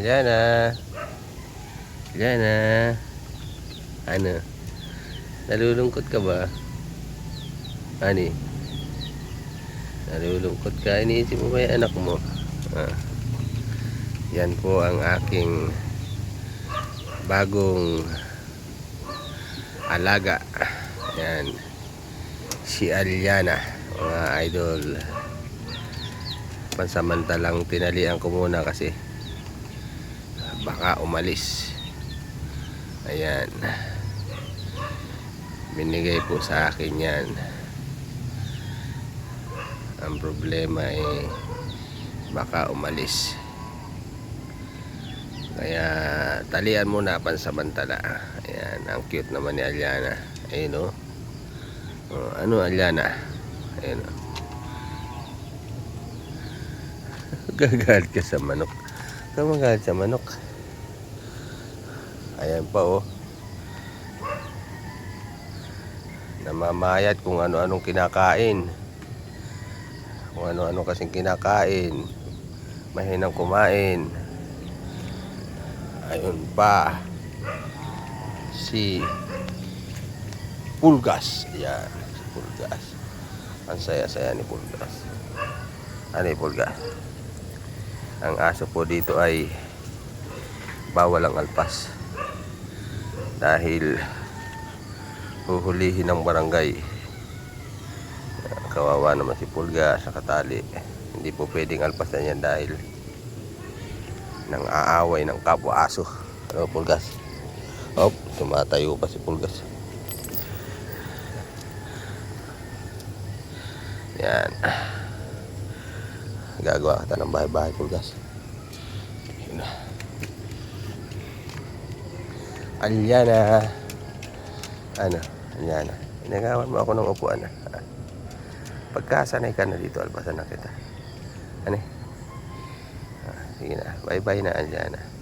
Diyan na. Diyan na. Ano? Nalulungkot ka ba? Ani? Nalulungkot ka? Iniisip mo ba yung anak mo? Ah. Yan po ang aking bagong alaga. Yan. Si Aliana. Mga idol. Pansamantalang tinalian ko muna kasi baka umalis. Ayan. Binigay po sa akin yan. Ang problema ay baka umalis. Kaya talian muna pansamantala. Ayan ang cute naman ni Aliana ayun o oh, ano Aliana ayun o gagalit ka sa manok. Kamagalit sa manok. Ayan pa oh. Namamayat kung ano-anong kinakain. Kung ano-ano kasing kinakain. Mahinang kumain. Ayun pa. Si Pulgas. Yan. Si Pulgas. Ang saya-saya ni Pulgas. Ano Pulgas? ang aso po dito ay bawal ang alpas dahil huhulihin ng barangay. Kawawa naman si Pulga sa katali. Hindi po pwedeng alpasan yan dahil nang aaway ng kapwa aso. Ano Pulgas? Hop, tumatayo pa si Pulgas. Yan. Gagawa kita ng bahay-bahay pulgas. Yun. na Alyana. Ano? Alyana. Inagawan mo ako ng upuan na pagkasanay ka na dito albasan na kita. Ano ah, sige na. Bye bye na Alyana